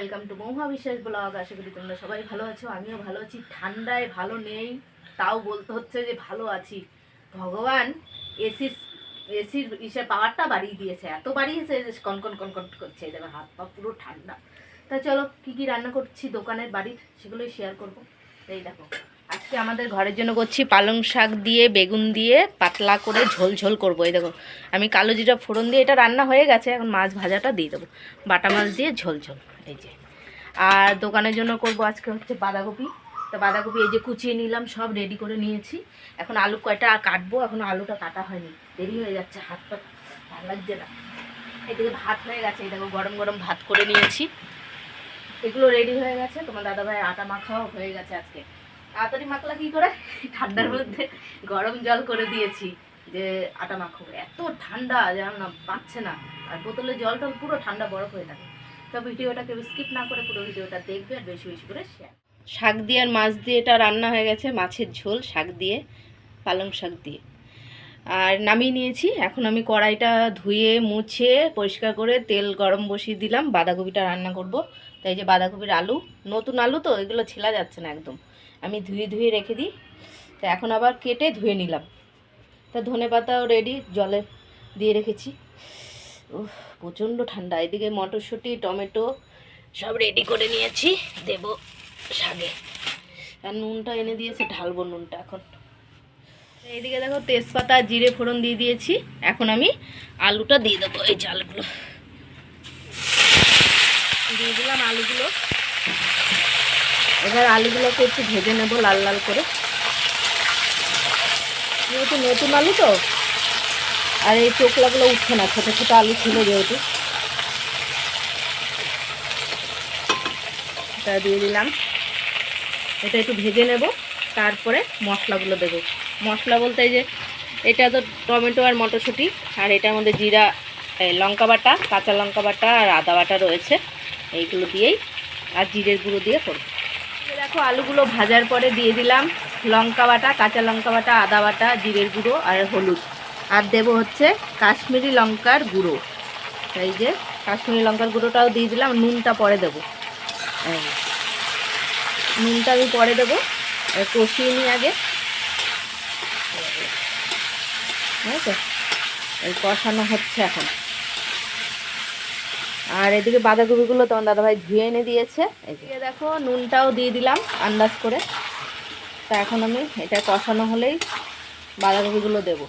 Welcome to Mahua বিশ্বাস blog আশা করি তোমরা সবাই ভালো আছো, আমিও ভালো আছি। ঠান্ডায় ভালো নেই, তাও বলতে হচ্ছে যে ভালো আছি। ভগবান এসির এসির ইসের পাওয়ারটা বাড়িয়ে দিয়েছে, এত বাড়িয়েছে যে কনকন কনকন করছে এই হাত পা পুরো ঠান্ডা। তা চলো, কী কী রান্না করছি দোকানের বাড়ির, সেগুলোই শেয়ার করব। এই দেখো আজকে আমাদের ঘরের জন্য করছি পালং শাক দিয়ে, বেগুন দিয়ে পাতলা করে ঝোল ঝোল করব, এই দেখো। আমি কালো জিরা ফোড়ন দিয়ে, এটা রান্না হয়ে গেছে, এখন মাছ ভাজাটা দিয়ে দেবো। বাটা মাছ দিয়ে ঝোল ঝোল এই যে। আর দোকানের জন্য করব আজকে হচ্ছে বাঁধাকপি। তো বাঁধাকপি এই যে কুচিয়ে নিলাম, সব রেডি করে নিয়েছি। এখন আলু কয়টা কাটবো? এখন আলুটা কাটা হয়নি। দেরি হয়ে যাচ্ছে, হাত পা ভালো লাগছে না। এদিকে ভাত হয়ে গেছে, এই দেখো, গরম গরম ভাত করে নিয়েছি। এগুলো রেডি হয়ে গেছে, তোমার দাদাভাই আটা মাখাও হয়ে গেছে আজকে। তাড়াতাড়ি মাখলা কি করে? ঠান্ডার মধ্যে গরম জল করে দিয়েছি যে আটা মাখো। এত ঠান্ডা যেন না পাচ্ছে না। আর বোতলে জল টল পুরো ঠান্ডা বরফ হয়ে থাকে। তো ভিডিওটাকে স্কিপ না করে পুরো ভিডিওটা দেখবে আর বেশি বেশি করে শেয়ার শাক দিয়ে আর মাছ দিয়ে এটা রান্না হয়ে গেছে মাছের ঝোল শাক দিয়ে পালং শাক দিয়ে। আর নামিয়ে নিয়েছি। এখন আমি কড়াইটা ধুয়ে মুছে পরিষ্কার করে তেল গরম বসিয়ে দিলাম। বাঁধাকপিটা রান্না করব। তাই যে বাঁধাকপির আলু নতুন আলু তো এগুলো ছেলা যাচ্ছে না একদম। আমি ধুয়ে ধুয়ে রেখে দিই। তা এখন আবার কেটে ধুয়ে নিলাম। তা ধনে পাতাও রেডি জলে দিয়ে রেখেছি। প্রচণ্ড ঠান্ডা। এদিকে মটরশুঁটি, টমেটো সব রেডি করে নিয়েছি। দেব শাগে। আর নুনটা এনে দিয়েছে, ঢালবো নুনটা এখন। এইদিকে দেখো তেজপাতা, জিরে ফোড়ন দিয়ে দিয়েছি। এখন আমি আলুটা দিয়ে দেবো এই চালগুলো দিয়ে দিলাম আলুগুলো। এবার আলুগুলোকে একটু ভেজে নেব লাল লাল করে। যেহেতু নতুন আলু তো, আর এই চোখলাগুলো উঠছে না, ছোটো ছোটো আলু ছিল যেহেতু। এটা দিয়ে দিলাম। এটা একটু ভেজে নেব, তারপরে মশলাগুলো দেবো। মশলা বলতে যে, এটা তো টমেটো আর মটরশুঁটি, আর এটার মধ্যে জিরা লঙ্কা বাটা, কাঁচা লঙ্কা বাটা আর আদা বাটা রয়েছে। এইগুলো দিয়েই, আর জিরের গুঁড়ো দিয়ে করব। দেখো আলুগুলো ভাজার পরে দিয়ে দিলাম লঙ্কা বাটা, কাঁচা লঙ্কা বাটা, আদা বাটা, জিরের গুঁড়ো আর হলুদ। আর দেব হচ্ছে কাশ্মীরি লঙ্কার গুঁড়ো। এই যে কাশ্মীরি লঙ্কার গুঁড়োটাও দিয়ে দিলাম, নুনটা পরে দেবো। নুনটা আমি পরে দেবো কষিয়ে নিই আগে। এই কষানো হচ্ছে এখন। আর এদিকে বাঁধাকপিগুলো তোমার দাদাভাই ধুয়ে এনে দিয়েছে। এদিকে দেখো, নুনটাও দিয়ে দিলাম আন্দাজ করে। তা এখন আমি এটা কষানো হলেই বাঁধাকপিগুলো দেবো।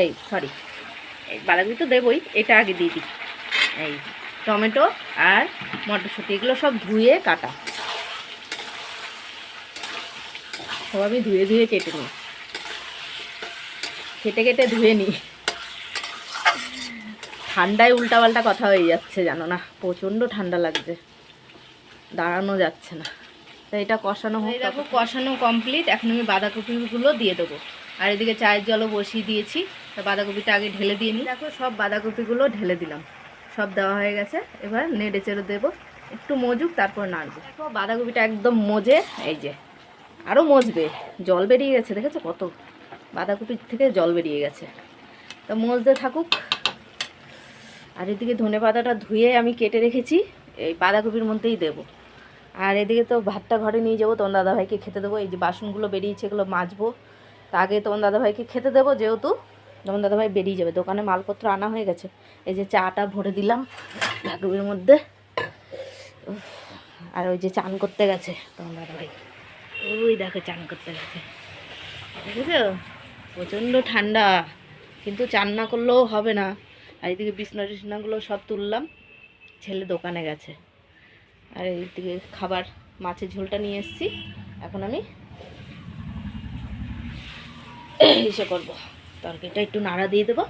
এই সরি এই বাঁধাকপি তো দেবই, এটা আগে দিয়ে দিই। এই টমেটো আর মটরশুঁটি, এগুলো সব ধুয়ে কাটা। সব আমি ধুয়ে ধুয়ে কেটে নিই। কেটে কেটে ধুয়ে নিই। ঠান্ডায় উল্টাপাল্টা কথা হয়ে যাচ্ছে জানো না? প্রচণ্ড ঠান্ডা লাগছে। দাঁড়ানো যাচ্ছে না। তো এটা কষানো হয়ে দেখো কষানো কমপ্লিট এখন আমি বাঁধাকপিগুলো দিয়ে দেবো। আর এদিকে চায়ের জলও বসিয়ে দিয়েছি। তা বাঁধাকপিটা আগে ঢেলে দিয়ে নিই। দেখো সব বাঁধাকপিগুলো ঢেলে দিলাম। সব দেওয়া হয়ে গেছে। এবার নেড়ে চেড়ে দেবো। একটু মজুক তারপর নাড়বো। দেখো বাঁধাকপিটা একদম মজে এই যে আরও মজবে। জল বেরিয়ে গেছে দেখেছ কত? বাঁধাকপির থেকে জল বেরিয়ে গেছে। তা মজতে থাকুক। আর এদিকে ধনে পাতাটা ধুয়ে আমি কেটে রেখেছি, এই বাঁধাকপির মধ্যেই দেবো। আর এদিকে তো ভাতটা ঘরে নিয়ে যাব তোমার দাদাভাইকে খেতে দেবো। এই যে বাসনগুলো বেরিয়েছে, এগুলো মাজবো। তা আগে তোমার দাদাভাইকে খেতে দেবো, যেহেতু তোমার দাদাভাই বেরিয়ে যাবে। দোকানে মালপত্র আনা হয়ে গেছে। এই যে চাটা ভরে দিলাম বাঁধাকপির মধ্যে। আর ওই যে চান করতে গেছে তোমার দাদাভাই। ওই দেখো চান করতে গেছে। দেখেছ প্রচণ্ড ঠান্ডা। কিন্তু চান না করলেও হবে না। আর এইদিকে বিছনা টিছনাগুলো সব তুললাম। ছেলে দোকানে গেছে। আর এইদিকে খাবার, মাছের ঝোলটা নিয়ে এসেছি। এখন আমি ইসে করব। তরকারিটা একটু নাড়া দিয়ে দেবো।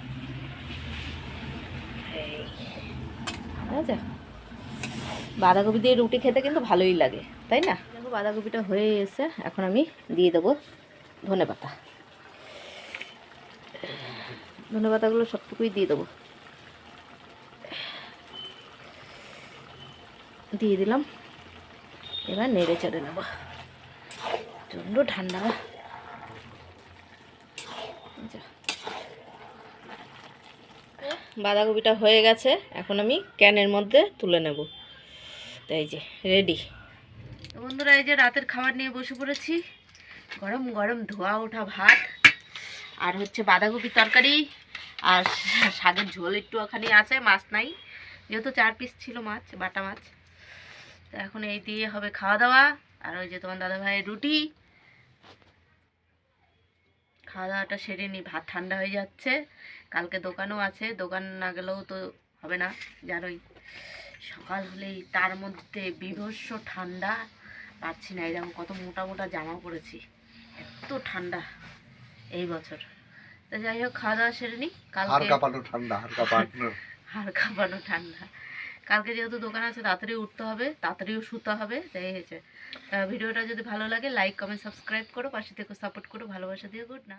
বাঁধাকপি দিয়ে রুটি খেতে কিন্তু ভালোই লাগে, তাই না? দেখো, বাঁধাকপিটা হয়ে এসে এখন আমি দিয়ে দেবো ধনে পাতা ধনে পাতাগুলো সবটুকুই দিয়ে দেবো। দিয়ে দিলাম। এবার নেড়ে চড়ে নেব। প্রচণ্ড ঠান্ডা। বাঁধাকপিটা হয়ে গেছে। এখন আমি ক্যানের মধ্যে তুলে নেব। তো এই যে রেডি বন্ধুরা, এই যে রাতের খাবার নিয়ে বসে পড়েছি। গরম গরম ধোয়া ওঠা ভাত আর হচ্ছে বাঁধাকপির তরকারি আর শাকের ঝোল একটু ওখানে আছে, মাছ নাই। যেহেতু চার পিস ছিল মাছ, বাটা মাছ। তো এখন এই দিয়ে হবে খাওয়া দাওয়া আর ওই যে তোমার দাদা ভাইয়ের রুটি। খাওয়া দাওয়াটা সেরে নি ভাত ঠান্ডা হয়ে যাচ্ছে। কালকে দোকানও আছে দোকান না গেলেও তো হবে না। জানোই সকাল হলেই তার মধ্যে বিভৎস ঠান্ডা। পাচ্ছি না এরকম কত মোটা মোটা জামা পরেছি। এত ঠান্ডা এই বছর। তো যাই হোক খাওয়া দাওয়া সেরে নি। হাড় কালকে ঠান্ডা হাড় কাঁপানো ঠান্ডা। কালকে যেহেতু দোকান আছে, তাড়াতাড়ি উঠতে হবে, তাড়াতাড়িও শুতে হবে, তাই হয়েছে। ভিডিওটা যদি ভালো লাগে লাইক কমেন্ট সাবস্ক্রাইব করো, পাশে থেকে সাপোর্ট করো, ভালোবাসা দিয়ে গুড না